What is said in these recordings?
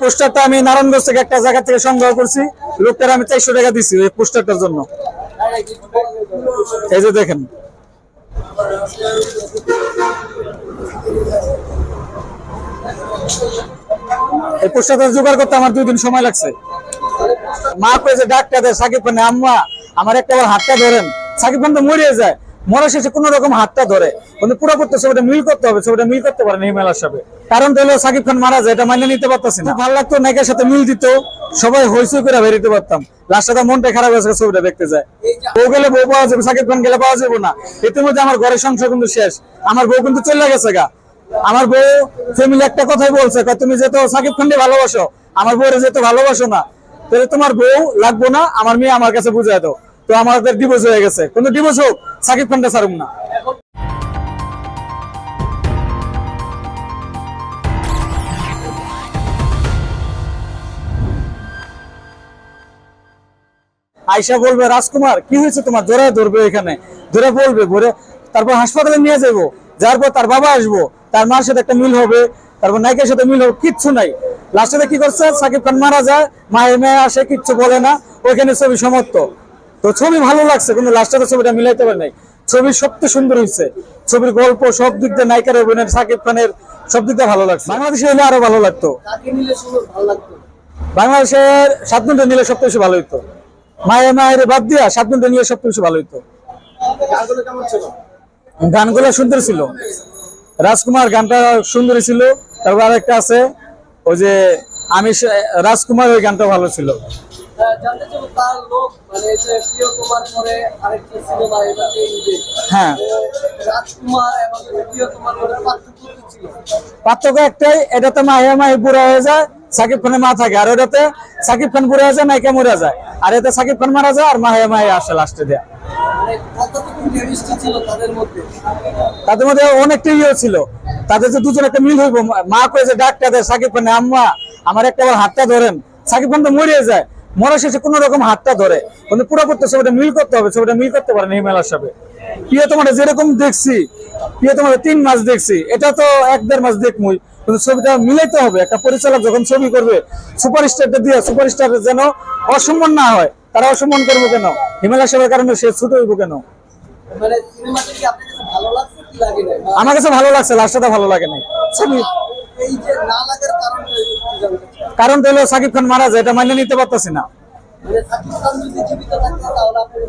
পোস্টারটা আমি নারায়ণগঞ্জ থেকে একটা জায়গা থেকে সংগ্রহ করছি। লোকটার আমি চারশো টাকা দিছি ওই পোস্টারটার জন্য। এই যে দেখেন। এই পোস্টারটা জোগাড় করতে আমার দুই দিন সময় লাগছে। মা কয়েছে ডাক্তার সাকিব খান আম্মা, আমার একটা হাতটা ধরেন। সাকিব খান তো মরিয়ে যায়। মরা শেষে কোন রকম হাতটা ধরে। কিন্তু পুরো করতে ছবিটা মিল করতে হবে, ছবিটা মিল করতে পারে হিমেলার সাথে। কারণ তো হলো সাকিব খান মারা যায়, এটা মাইনে নিতে পারতাছি না। ভালো লাগতো, নায়কের সাথে মিল দিত, সবাই হইসই করে বেরিয়ে পারতাম। লাস্টে মনটা খারাপ হয়েছে ছবিটা দেখতে যায়। বউ গেলে বউ পাওয়া যাবে, সাকিব খান গেলে পাওয়া যাবে না। ইতিমধ্যে আমার ঘরের সংসার কিন্তু শেষ। আমার বউ কিন্তু চলে গেছে গা। আমার বউ ফ্যামিলি একটা কথাই বলছে তুমি যেহেতু সাকিব খানকে ভালোবাসো, আমার বউরে যেহেতু ভালোবাসো না, তাহলে তোমার বউ লাগবো না, আমার মেয়ে আমার কাছে বুঝাই দাও। তো আমাদের ডিভোর্স হয়ে গেছে। কিন্তু ডিভোর্স হোক সাকিব খানটা ছাড়ুম না। আয়সা বলবে, রাজকুমার, কি হয়েছে তোমার? জোরে ধরবে এখানে, ধরে বলবে ভরে তারপর হাসপাতালে নিয়ে যাব যার পর তার বাবা আসব, তার মার সাথে একটা মিল হবে, তারপর নায়কের সাথে মিল হবে, কিচ্ছু নাই। লাস্টে কি করছে, সাকিব খান মারা যায়, মায়ের মেয়ে আসে, কিচ্ছু বলে না, ওইখানে ছবি সমাপ্ত। তো ছবি ভালো লাগছে কিন্তু লাস্টে তো ছবিটা মিলাইতে পারে নাই। ছবি সত্যি সুন্দর হয়েছে ছবির গল্প সব দিক দিয়ে নায়িকার অভিনয় সাকিব খানের সব দিক দিয়ে ভালো লাগছে। বাংলাদেশে হলে আরও ভালো লাগতো। বাংলাদেশের সাত মিনিটে নিলে সবচেয়ে বেশি ভালো হইতো। মায়ের মায়ের বাদ দিয়া সাত মিনিটে নিয়ে সবচেয়ে বেশি ভালো হইতো। গানগুলো কেমন ছিল? সুন্দর ছিল। রাজকুমার গানটা সুন্দরী ছিল। তারপর আরেকটা আছে ওই যে আমি রাজকুমার ওই গানটা ভালো ছিল। জানতে চাবো তার লোক মানে যে প্রিয় পরে আরেকটা সিনেমা এটাকে নিজে হ্যাঁ। রাজকুমার এবং প্রিয় পরে পার্থক্য ছিল? পার্থক্য একটাই এটাতে মাহে মাহে বুড়া হয়ে যায় সাকিব খানের মা থাকে। আর ওটাতে সাকিব খান বুড়া হয়ে যায় নায়িকা মরে যায়। আর এতে সাকিব খান মারা যায় আর মাহে মাহে আসে লাস্টে দেয়া। মানে তাদের মধ্যে? অনেকটা ইয়ে ছিল। তাদের যে দুজন একটা মিল হইব মা কয়ে যে ডাক্তার সাকিব খান আম্মা আমার একটা হাতটা ধরেন। সাকিব খান তো মরিয়ে যায়। মরা শেষে কোন রকম হাতটা ধরে। কিন্তু পুরো করতে ছবিটা মিল করতে হবে ছবিটা মিল করতে পারে হিমেলার সাথে। প্রিয় তোমার যেরকম দেখছি প্রিয় তোমার তিন মাস দেখছি এটা তো এক দেড় মাস দেখমুই কিন্তু ছবিটা মিলাইতে হবে। একটা পরিচালক যখন ছবি করবে সুপারস্টারটা দিয়ে সুপারস্টার যেন অসম্মান না হয় তারা অসম্মান করব কেন? হিমেলা সাহেবের কারণে সে ছুট হইব কেন? মানে আমার কাছে ভালো লাগছে লাস্টটা ভালো লাগে নাই। ছবি এই কারণটা তো হলো সাকিব খান মারা যায় এটা মাইনে নিতে পারতেছি না।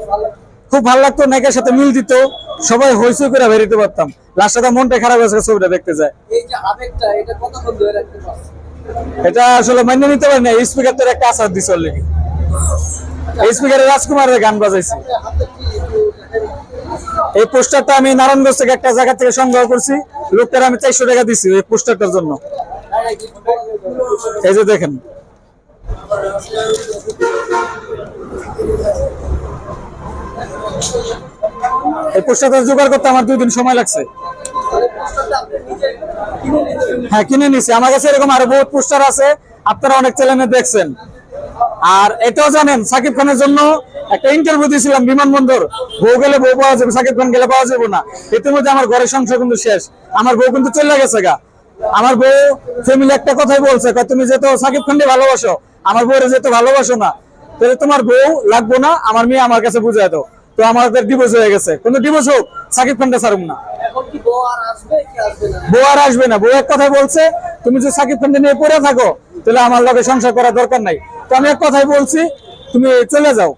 মানে খুব ভালো লাগতো নায়কের সাথে মিল দিত। সবাই হইসই করে বেরিয়ে পারতাম। লাস্টে মনটা খারাপ হয়েছে ছবিটা দেখতে যায়। এই যে আবেগটা এটা কতক্ষণ ধরে রাখতে পারছে এটা আসলে মাইনে নিতে পারি না স্পিকার তো একটা আসার দিছে অলরেডি স্পিকারে রাজকুমারের গান বাজাইছি হাতে কি একটু দেখেন? এই পোস্টারটা আমি নারায়ণগঞ্জ থেকে একটা জায়গা থেকে সংগ্রহ করছি। লোকটার আমি চারশো টাকা দিছি এই পোস্টারটার জন্য। এই যে দেখেন। এই পোস্টারটা জোগাড় করতে আমার দুই দিন সময় লাগছে। হ্যাঁ কিনে নিছি। আমার কাছে এরকম আরও বহুত পোস্টার আছে। আপনারা অনেক চ্যানেলে দেখছেন। আর এটাও জানেন সাকিব খানের জন্য একটা ইন্টারভিউ দিয়েছিলাম বিমানবন্দর। বউ গেলে বউ পাওয়া যাবে সাকিব খান গেলে পাওয়া যাবে না। ইতিমধ্যে আমার ঘরের সংসার কিন্তু শেষ। আমার বউ কিন্তু চলে গেছে গা। আমার বউ ফ্যামিলি একটা কথাই বলছে তুমি যেহেতু সাকিব খানকে ভালোবাসো আমার বউরে যেহেতু ভালোবাসো না তাহলে তোমার বউ লাগবো না আমার মেয়ে আমার কাছে বুঝাই দাও। তো আমাদের ডিভোর্স হয়ে গেছে। কিন্তু ডিভোর্স হোক সাকিব খানটা ছাড়ুম না। বউ আর আসবে না? বউ আর আসবে না। বউ এক কথা বলছে তুমি যদি সাকিব খানকে নিয়ে পড়ে থাকো তাহলে আমার লগে সংসার করার দরকার নাই। তো আমি এক কথাই বলছি তুমি চলে যাও।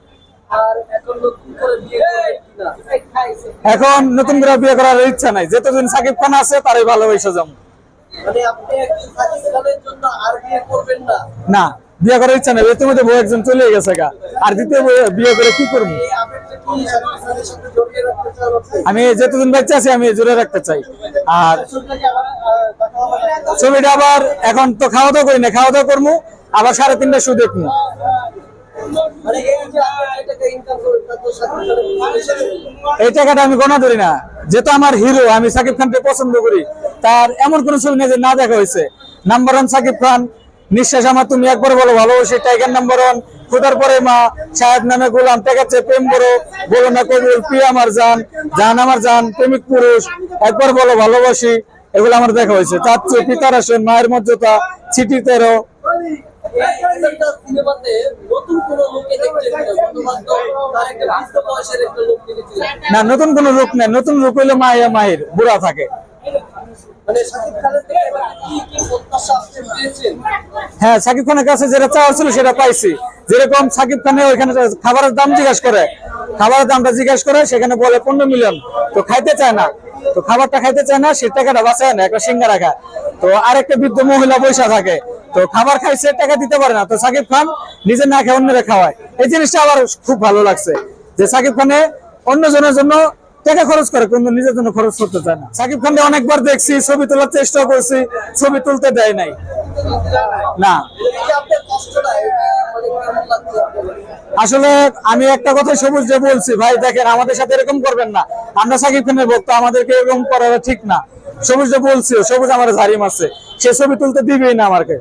এখন নতুন করে বিয়ে করার ইচ্ছা নাই। যতদিন সাকিব খান আছে তারই ভালোবাসা যাব। মানে না। বিয়ে করার ইচ্ছা নাই। ইতিমধ্যে বউ একজন চলে গেছে গা। আর দ্বিতীয় বিয়ে করে কি করব? আমি যতদিন বাচ্চা আছি আমি জুড়ে রাখতে চাই। আর? ছবিটা আবার এখন তো খাওয়া দাওয়া করি না খাওয়া দাওয়া করব। আবার সাড়ে তিনটা শু দেখব। মানে এই টাকাটা আমি গণা ধরি না। যেহেতু আমার হিরো আমি সাকিব খানকে পছন্দ করি। তার এমন কোন ছবি নেই যে না দেখা হয়েছে। Number one Sakib Khan. নিঃশ্বাস আমার তুমি একবার বলো, ভালোবাসি। টাইগার নাম্বার ওয়ান খুদার পরে মা, সাহেব নামে গোলাম। টেকাচ্ছে প্রেম করো। বলো না কবুল প্রিয় আমার জান। জান আমার জান, প্রেমিক পুরুষ। একবার বলো, ভালোবাসি। এগুলো আমার দেখা হয়েছে। তার চেয়ে পিতার আসেন, মায়ের মর্যাদা, চিঠি তেরো। একটা সিনেমাতে নতুন কোন লোকে দেখতে গতবার তো তার একটা বয়সের একটা লোক না নতুন কোনো রূপ নেই নতুন রূপ হইলে মাহিয়া মাহির বুড়া থাকে। মানে হ্যাঁ সাকিব খানের কাছে যেটা চাওয়া ছিল সেটা পাইছি। যেরকম সাকিব খানে ওইখানে খাবারের দাম জিজ্ঞাসা করে খাবারের দামটা জিজ্ঞাসা করে সেখানে বলে পনেরো মিলিয়ন। তো খাইতে চায় না। তো খাবারটা খাইতে চায় না সে টাকাটা বাঁচায় না, একটা সিঙ্গা রাখা তো আরেকটা বৃদ্ধ মহিলা বৈশা থাকে। তো খাবার খাইছে, টাকা দিতে পারে না। তো সাকিব খান নিজে না খেয়ে অন্যরা খাওয়ায়। এই জিনিসটা আমার খুব ভালো লাগছে, যে সাকিব খানে অন্যজনের জন্য টাকা খরচ করে, কিন্তু নিজের জন্য খরচ করতে চায় না। সাকিব খানকে অনেকবার দেখছি, ছবি তোলার চেষ্টা করছি, ছবি তুলতে দেয় নাই। না। আসলে আমি একটা কথা সবুজ যে বলছি, ভাই দেখেন, আমাদের সাথে এরকম করবেন না। আমরা সাকিব খানের ভক্ত, আমাদেরকে এরকম করা ঠিক না। সবুজ যে বলছি, সবুজ আমার ঝাড়ি মারছে সে ছবি তুলতে দিবেই না আমাকে।